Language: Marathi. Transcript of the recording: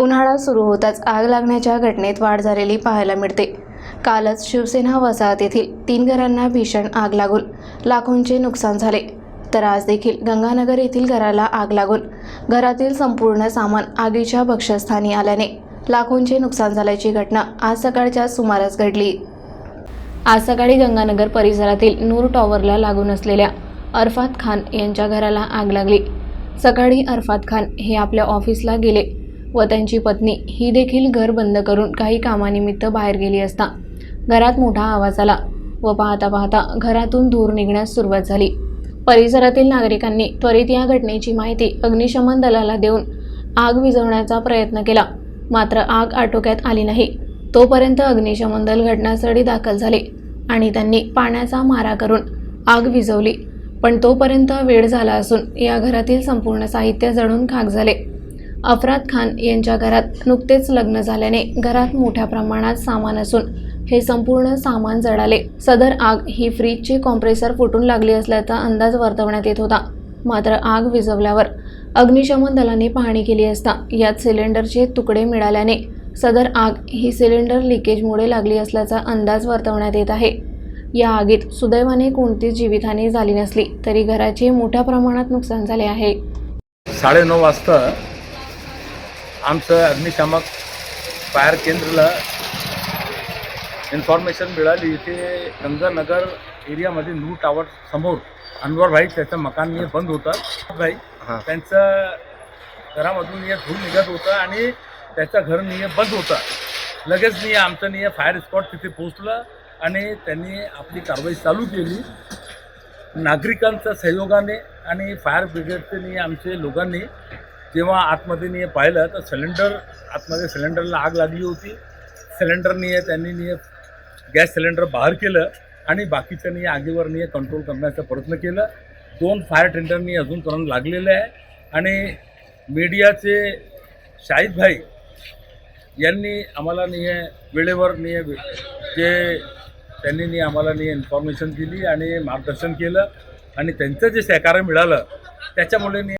उन्हाळा सुरू होताच आग लागण्याच्या घटनेत वाढ झालेली पाहायला मिळते. कालच शिवसेना वसाहत येथील तीन घरांना भीषण आग लागून लाखोंचे नुकसान झाले. तर आज देखील गंगानगर येथील घराला आग लागून घरातील संपूर्ण सामान आगीच्या भक्षस्थानी आल्याने लाखोंचे नुकसान झाल्याची घटना आज सकाळच्या सुमारास घडली. आज सकाळी गंगानगर परिसरातील नूर टॉवरला लागून असलेल्या अरफात खान यांच्या घराला आग लागली. सकाळी अरफात खान हे आपल्या ऑफिसला गेले. व त्यांची पत्नी. ही देखील घर बंद करून काही कामानिमित्त बाहेर गेली असता घरात मोठा आवाज आला व पाहता पाहता घरातून धूर निघण्यास सुरुवात झाली. परिसरातील नागरिकांनी त्वरित या घटनेची माहिती अग्निशमन दलाला देऊन आग विझवण्याचा प्रयत्न केला. मात्र आग आटोक्यात आली नाही. तोपर्यंत अग्निशमन दल घटनास्थळी दाखल झाले आणि त्यांनी पाण्याचा मारा करून आग विझवली. पण तोपर्यंत वेळ झाला असून या घरातील संपूर्ण साहित्य जळून खाक झाले. अफरात खान यांच्या घरात नुकतेच लग्न झाल्याने घरात मोठ्या प्रमाणात सामान असून हे संपूर्ण सामान जळाले. सदर आग ही फ्रीजचे कॉम्प्रेसर फुटून लागली असल्याचा अंदाज वर्तवण्यात येत होता. मात्र आग विझवल्यावर अग्निशमन दलाने पाहणी केली असता यात सिलेंडरचे तुकडे मिळाल्याने सदर आग ही सिलेंडर लिकेजमुळे लागली असल्याचा अंदाज वर्तवण्यात येत आहे. या आगीत सुदैवाने कोणतीच जीवितहानी झाली नसली तरी घराचे मोठ्या प्रमाणात नुकसान झाले आहे. साडेनऊ वाजता आमचं अग्निशामक फायर केंद्राला इन्फॉर्मेशन मिळाली. इथे गंगानगर एरियामध्ये नू टावर समोर अनवर भाई त्याचं मकान बंद होतं. भाई हां. त्यांचं घरामधून हे धूळ निघत होतं आणि त्याचं घर निये बंद होतं. लगेच निये आमचं निये फायर स्पॉट तिथे पोचलं आणि त्यांनी आपली कारवाई चालू केली. नागरिकांच्या सहयोगाने आणि फायर ब्रिगेडचे आमचे लोकांनी जेव्हा आतमध्ये नि पाहिलं तर सिलेंडर आतमध्ये सिलेंडरला आग लागली होती. सिलेंडरनी त्यांनी नि गॅस सिलेंडर बाहेर केलं आणि बाकीच्यांनी आगीवर नि कंट्रोल करण्याचा प्रयत्न केला. दोन फायर टेंडरनी अजूनपर्यंत लागलेले आहे. आणि मीडियाचे शाहिद भाई यांनी आम्हाला नि वेळेवर नि जे त्यांनी नी आम्हाला नी इन्फॉर्मेशन दिली आणि मार्गदर्शन केलं. आणि त्यांचं जे सहकार्य मिळालं त्याच्यामुळे नि